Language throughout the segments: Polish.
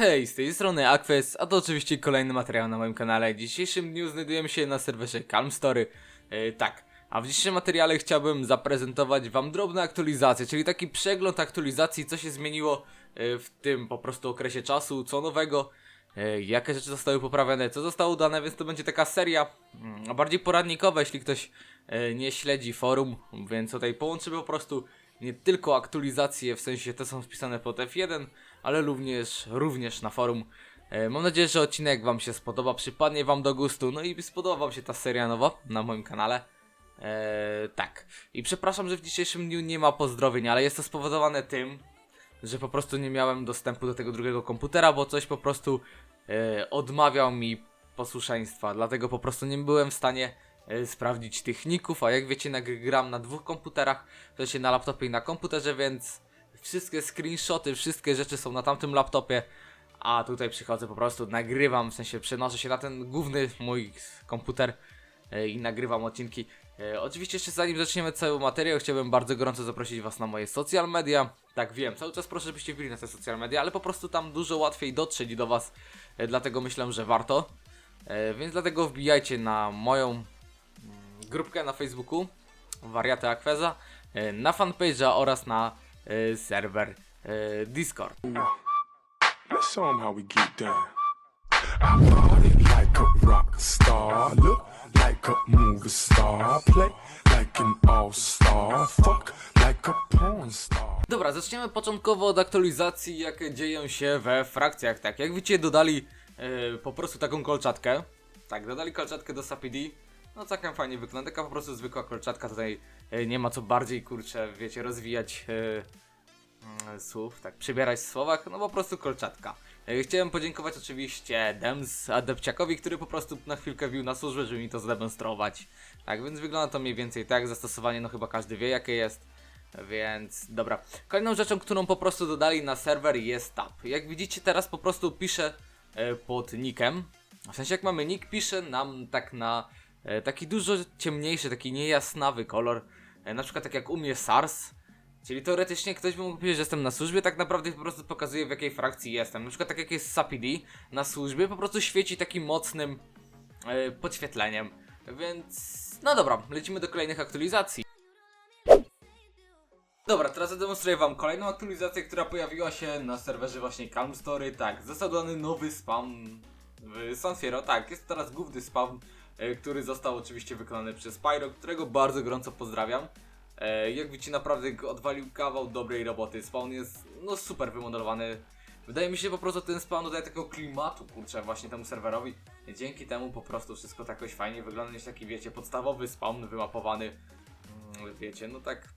Hej, z tej strony Aques, a to oczywiście kolejny materiał na moim kanale. W dzisiejszym dniu znajdujemy się na serwerze Calm Story. E, tak, a w dzisiejszym materiale chciałbym zaprezentować wam drobne aktualizacje, czyli taki przegląd aktualizacji, co się zmieniło e, w tym po prostu okresie czasu, co nowego, e, jakie rzeczy zostały poprawione, co zostało dane, więc to będzie taka seria, a bardziej poradnikowa, jeśli ktoś e, nie śledzi forum, więc tutaj połączymy po prostu nie tylko aktualizacje, w sensie te są wpisane pod F1, ale również, również na forum. E, Mam nadzieję, że odcinek Wam się spodoba, przypadnie Wam do gustu, no i spodoba Wam się ta seria nowa na moim kanale. Eee, tak. I przepraszam, że w dzisiejszym dniu nie ma pozdrowień, ale jest to spowodowane tym, że po prostu nie miałem dostępu do tego drugiego komputera, bo coś po prostu e, odmawiał mi posłuszeństwa. Dlatego po prostu nie byłem w stanie sprawdzić tych ników, a jak wiecie, nag- gram na dwóch komputerach, w sensie na laptopie i na komputerze, więc wszystkie screenshoty, wszystkie rzeczy są na tamtym laptopie, a tutaj przychodzę po prostu, nagrywam, w sensie przenoszę się na ten główny mój komputer e, i nagrywam odcinki. E, Oczywiście jeszcze zanim zaczniemy cały materiał, chciałbym bardzo gorąco zaprosić Was na moje social media. Tak wiem, cały czas proszę, żebyście wbili na te social media, ale po prostu tam dużo łatwiej dotrzeć do Was, e, dlatego myślę, że warto. E, Więc dlatego wbijajcie na moją grupkę na Facebooku, Wariaty Akweza, e, na fanpage'a oraz na e, serwer e, Discord. Let's show 'em how we get down. I party like a rock star. Look like a movie star. Play like an all star. Fuck like a porn star. Dobra, zaczniemy początkowo od aktualizacji, jakie dzieją się we frakcjach. Tak, jak widzicie, dodali po prostu taką kolczatkę. Tak, dodali kolczatkę do Sapidi. No całkiem fajnie wygląda, taka po prostu zwykła kolczatka. Tutaj e, nie ma co bardziej, kurczę, wiecie, rozwijać mm, słów, tak, przybierać w słowach, no po prostu kolczatka. E, Chciałem podziękować oczywiście Dems Adepciakowi, który po prostu na chwilkę wił na służbę, żeby mi to zdemonstrować. Tak, więc wygląda to mniej więcej tak, zastosowanie no chyba każdy wie jakie jest. Więc dobra. Kolejną rzeczą, którą po prostu dodali na serwer jest tab. Jak widzicie teraz po prostu piszę pod nickiem. W sensie jak mamy nick, pisze nam tak na taki dużo ciemniejszy, taki niejasnawy kolor. E, na przykład tak jak u mnie SARS. Czyli teoretycznie ktoś by mógł powiedzieć, że jestem na służbie, tak naprawdę po prostu pokazuje w jakiej frakcji jestem. Na przykład tak jak jest Sapidi na służbie, po prostu świeci takim mocnym e, podświetleniem. Więc no dobra, lecimy do kolejnych aktualizacji. Dobra, teraz zademonstruję wam kolejną aktualizację, która pojawiła się na serwerze właśnie Calm Story. Tak, został dodany nowy spawn w San Fierro. Tak, jest teraz główny spawn, e, który został oczywiście wykonany przez Pyro, którego bardzo gorąco pozdrawiam. E, jak widzicie, naprawdę odwalił kawał dobrej roboty. Spawn jest no super wymodelowany. Wydaje mi się po prostu ten spawn dodaje takiego klimatu, kurczę, właśnie temu serwerowi. Dzięki temu po prostu wszystko tak jakoś fajnie wygląda niż taki, wiecie, podstawowy spawn wymapowany. Mm, Wiecie, no tak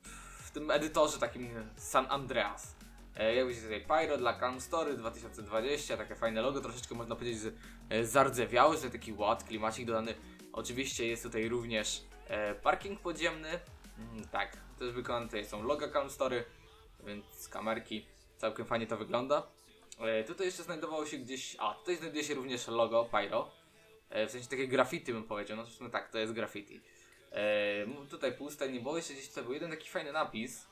w tym edytorze takim San Andreas. E, jak widzicie tutaj Pyro dla Calm Story 2020, takie fajne logo, troszeczkę można powiedzieć z, e, zardzewiały, że taki ład, klimacik dodany. Oczywiście jest tutaj również e, parking podziemny, mm, tak, też wykonane tutaj są logo Calm Story, więc kamerki, całkiem fajnie to wygląda. Tutaj jeszcze znajdowało się gdzieś, a tutaj znajduje się również logo Pyro, w sensie takie graffiti bym powiedział, no to tak, to jest graffiti. Tutaj puste, nie było jeszcze gdzieś tutaj był jeden taki fajny napis.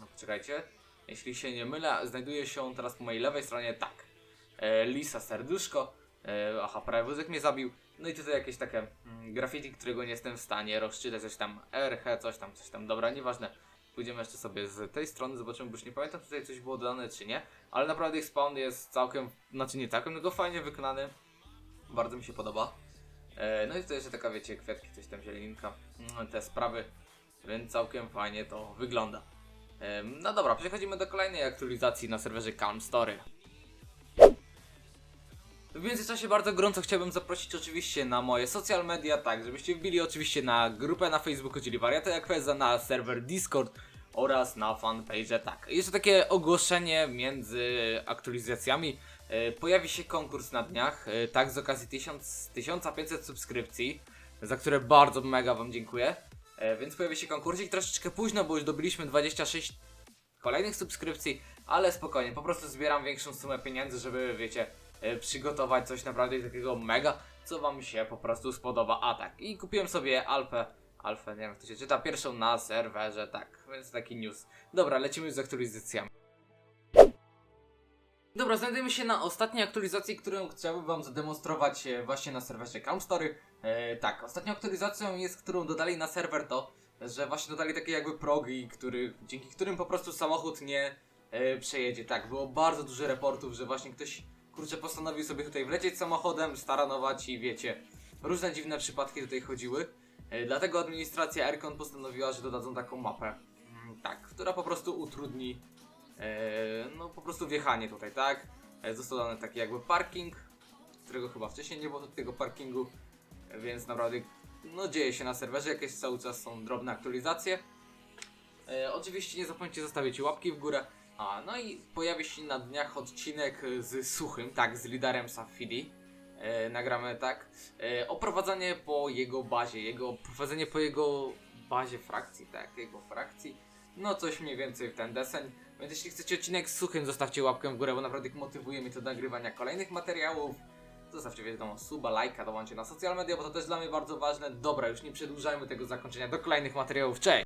No poczekajcie. Jeśli się nie mylę, znajduje się on teraz po mojej lewej stronie tak. E, Lisa serduszko. E, aha, prawie wózek mnie zabił. No i tutaj jakieś takie mm, graffiti, którego nie jestem w stanie rozczytać. Coś tam RH, coś tam, coś tam. Dobra, nieważne. Pójdziemy jeszcze sobie z tej strony, zobaczymy, bo już nie pamiętam tutaj coś było dodane czy nie. Ale naprawdę ich spawn jest całkiem, znaczy nie całkiem, tylko fajnie wykonany. Bardzo mi się podoba. E, No i tutaj jeszcze taka, wiecie, kwiatki, coś tam zieleninka, mm, te sprawy, więc całkiem fajnie to wygląda. No dobra, przechodzimy do kolejnej aktualizacji na serwerze Calm Story. W międzyczasie bardzo gorąco chciałbym zaprosić oczywiście na moje social media, tak, żebyście wbili oczywiście na grupę na Facebooku, czyli Wariaty Akweza, na serwer Discord oraz na fanpage, tak. Jeszcze takie ogłoszenie między aktualizacjami. E, Pojawi się konkurs na dniach, e, tak, z okazji 1000, 1500 subskrypcji, za które bardzo mega Wam dziękuję. E, Więc pojawi się konkursik troszeczkę późno, bo już dobiliśmy 26 kolejnych subskrypcji, ale spokojnie, po prostu zbieram większą sumę pieniędzy, żeby, wiecie, e, przygotować coś naprawdę takiego mega, co Wam się po prostu spodoba. A tak, i kupiłem sobie Alpę, Alfę, nie wiem jak to się czyta, pierwszą na serwerze, tak, więc taki news. Dobra, lecimy z aktualizacjami. Dobra, znajdujemy się na ostatniej aktualizacji, którą chciałbym wam zademonstrować e, właśnie na serwerze Calm Story. E, tak, ostatnią aktualizacją jest, którą dodali na serwer to, że właśnie dodali takie jakby progi, który, dzięki którym po prostu samochód nie e, przejedzie. Tak, było bardzo dużo reportów, że właśnie ktoś, kurczę, postanowił sobie tutaj wlecieć samochodem, staranować i wiecie, różne dziwne przypadki tutaj chodziły. E, dlatego administracja Aircon postanowiła, że dodadzą taką mapę. Mm, tak, która po prostu utrudni e, no po prostu wjechanie tutaj, tak? E, został dany taki jakby parking, którego chyba wcześniej nie było tego parkingu, więc naprawdę no dzieje się na serwerze, jakieś cały czas są drobne aktualizacje. E, oczywiście nie zapomnijcie zostawić łapki w górę. A, no i pojawi się na dniach odcinek z Suchym, tak, z liderem Safidi. E, nagramy tak. E, oprowadzenie po jego bazie, jego prowadzenie po jego bazie frakcji, tak, jego frakcji. No coś mniej więcej w ten deseń. Więc jeśli chcecie odcinek z Suchym, zostawcie łapkę w górę, bo naprawdę motywuje mnie to do nagrywania kolejnych materiałów. Zostawcie wiadomo suba, lajka, dołączcie na social media, bo to też dla mnie bardzo ważne. Dobra, już nie przedłużajmy tego zakończenia do kolejnych materiałów. Cześć!